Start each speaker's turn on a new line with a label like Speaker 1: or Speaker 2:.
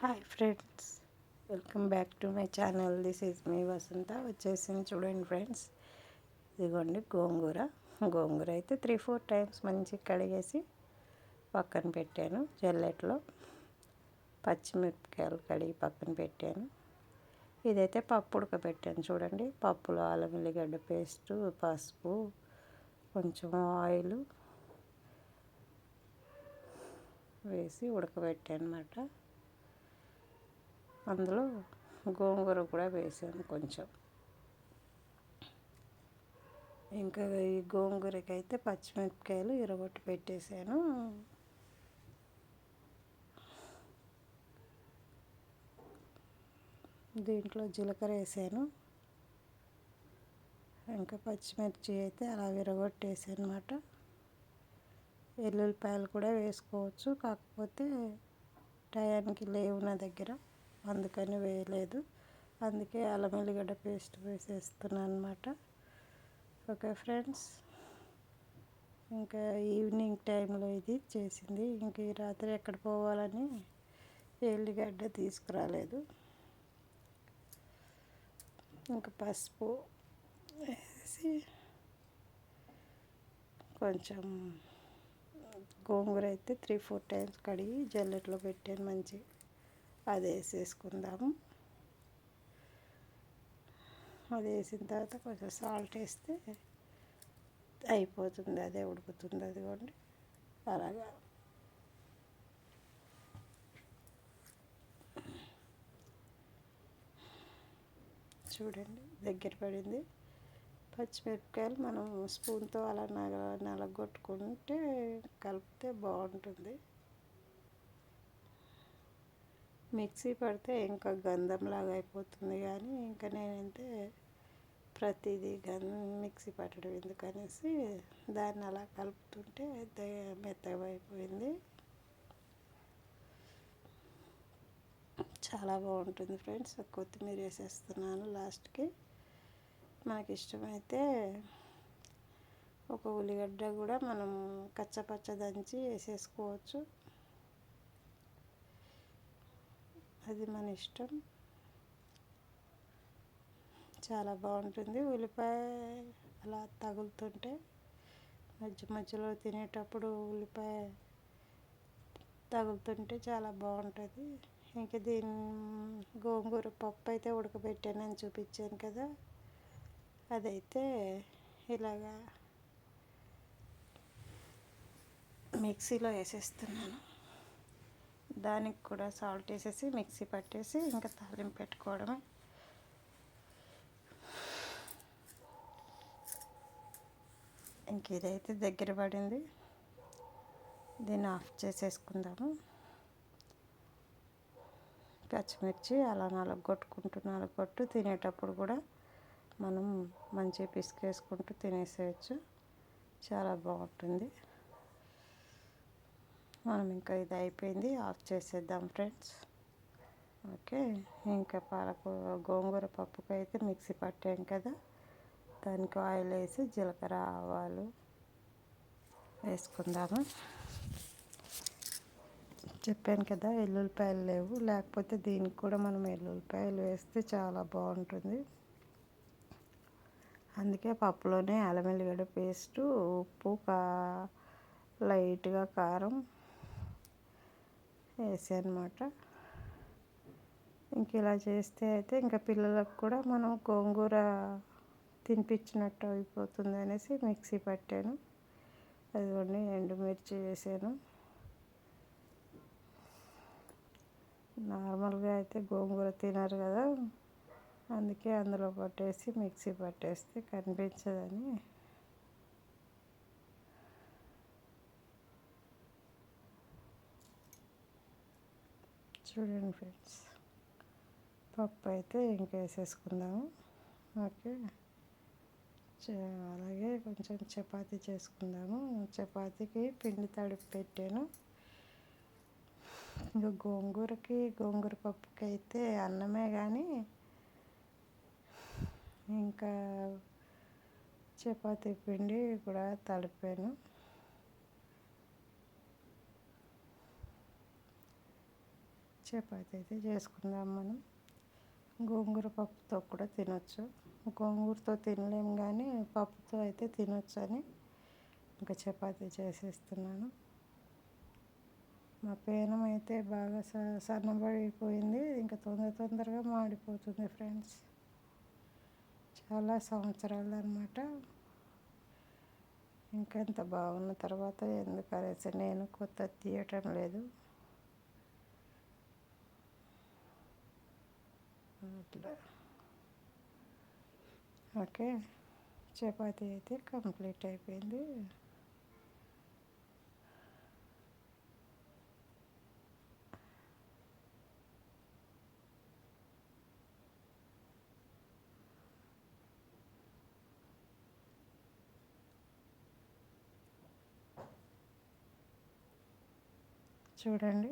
Speaker 1: Hi friends welcome back to my channel. This is me Vasantha వచ్చేసింది చూడండి friends. ఇదిగోండి గోంగూర. గోంగూర అయితే త్రీ ఫోర్ టైమ్స్ మంచిగా కడిగేసి పక్కన పెట్టాను. జల్లెట్లో పచ్చిమిరపకాయలు కడిగి పక్కన పెట్టాను. ఇదైతే పప్పు ఉడకబెట్టాను చూడండి. పప్పులో అల్లం ఎల్లిగడ్డ పేస్టు పసుపు కొంచెం ఆయిల్ వేసి ఉడకబెట్టాను అనమాట అందులో గోంగూర కూడా వేసాను కొంచెం. ఇంకా ఈ గోంగూరకి అయితే పచ్చిమిరపకాయలు ఇరగొట్టి పెట్టేశాను దీంట్లో జీలకర్ర వేసాను. ఇంకా పచ్చిమిర్చి అయితే అలా విరగొట్టేసాను అనమాట ఎల్లుల్లిపాయలు కూడా వేసుకోవచ్చు కాకపోతే టయానికి లేవు నా దగ్గర. అందుకని వేయలేదు. అందుకే అల్లం ఎల్లిగడ్డ పేస్ట్ వేసేస్తున్నాను అనమాట ఓకే ఫ్రెండ్స్ ఇంకా ఈవినింగ్ టైంలో ఇది చేసింది. ఇంక ఈ రాత్రి ఎక్కడ పోవాలని ఎల్లిగడ్డ తీసుకురాలేదు. ఇంకా పసుపు వేసి కొంచెం గోంగూర అయితే త్రీ ఫోర్ టైమ్స్ కడిగి జల్లెట్లో పెట్టాను మంచి అది వేసేసుకుందాము అది వేసిన తర్వాత కొంచెం సాల్ట్ వేస్తే అయిపోతుంది అదే ఉడుకుతుంది అదిగోండి. అలాగా. చూడండి దగ్గర పడింది. పచ్చిమిరపకాయలు మనం స్పూన్తో అలా నగ నలగొట్టుకుంటే కలిపితే బాగుంటుంది. మిక్సీ పడితే ఇంకా గంధంలాగా అయిపోతుంది కానీ ఇంకా నేనైతే ప్రతిదీ గం మిక్సీ పట్టడం ఎందుకనేసి దాన్ని అలా కలుపుతుంటే మెత్తగా అయిపోయింది చాలా బాగుంటుంది ఫ్రెండ్స్. కొత్తిమీర వేసేస్తున్నాను లాస్ట్కి. మనకి ఇష్టమైతే ఒక ఉల్లిగడ్డ కూడా మనం కచ్చపచ్చ దంచి వేసేసుకోవచ్చు. అది మన ఇష్టం. చాలా బాగుంటుంది. ఉల్లిపాయ అలా తగులుతుంటే మధ్య మధ్యలో తినేటప్పుడు ఉల్లిపాయ తగులుతుంటే చాలా బాగుంటుంది. ఇంకా దీని గోంగూర పప్పు అయితే ఉడకబెట్టానని చూపించాను కదా. అదైతే ఇలాగా మిక్సీలో వేసేస్తున్నాను. దానికి కూడా సాల్ట్ వేసేసి మిక్సీ పట్టేసి ఇంకా తాలింపు పెట్టుకోవడమే. ఇంక ఇదైతే దగ్గర పడింది. దీన్ని ఆఫ్ చేసేసుకుందాము. పచ్చిమిర్చి అలా నలగొట్టుకుంటూ నలగొట్టు తినేటప్పుడు కూడా మనం మంచిగా పిసికేసుకుంటూ తినేసేయచ్చు. చాలా బాగుంటుంది. మనం ఇంకా ఇది అయిపోయింది. ఆఫ్ చేసేద్దాం ఫ్రెండ్స్. ఓకే. ఇంకా పాలకూర గోంగూర పప్పుకు అయితే మిక్సీ పట్టాం కదా. దానికి ఆయిల్ వేసి జీలకర్ర ఆవాలు వేసుకుందాము. చెప్పాను కదా ఎల్లుల్లిపాయలు లేవు. లేకపోతే దీనికి కూడా మనం ఎల్లుల్లిపాయలు వేస్తే చాలా బాగుంటుంది. అందుకే పప్పులోనే అల్లం వెల్లిగడ్డ పేస్టు ఉప్పు కా లైట్గా కారం వేసానమాట ఇంక ఇలా చేస్తే అయితే ఇంకా పిల్లలకు కూడా మనం గోంగూర తినిపించినట్టు అయిపోతుంది అనేసి మిక్సీ పట్టాను. అదిగోండి ఎండుమిర్చి వేసాను. నార్మల్గా అయితే గోంగూర తినరు కదా అందుకే అందులో పట్టేసి మిక్సీ పట్టేస్తే కనిపించదని చూడండి ఫ్రెండ్స్. పప్పు అయితే ఇంకా వేసేసుకుందాము. ఓకే. అలాగే కొంచెం చపాతీ చేసుకుందాము. చపాతీకి పిండి తడిపి పెట్టాను. ఇంకా గోంగూరకి గోంగూర పప్పుకి అయితే అన్నమే కానీ ఇంకా చపాతీ పిండి కూడా తడిపాను. చపాతి అయితే చేసుకుందాం మనం. గోంగూర పప్పుతో కూడా తినొచ్చు. గోంగూరతో తినలేం కానీ పప్పుతో అయితే తినొచ్చు అని ఇంకా చపాతి చేసేస్తున్నాను. మా పేనం అయితే బాగా స సన్నబడిపోయింది. ఇంకా తొందర తొందరగా మాడిపోతుంది ఫ్రెండ్స్. చాలా సంవత్సరాలు అనమాట ఇంకెంత బాగున్న తర్వాత ఎందుకు అనేసి నేను కొత్త తీయటం లేదు. అట్లా ఓకే. చపాతి అయితే కంప్లీట్ అయిపోయింది. చూడండి.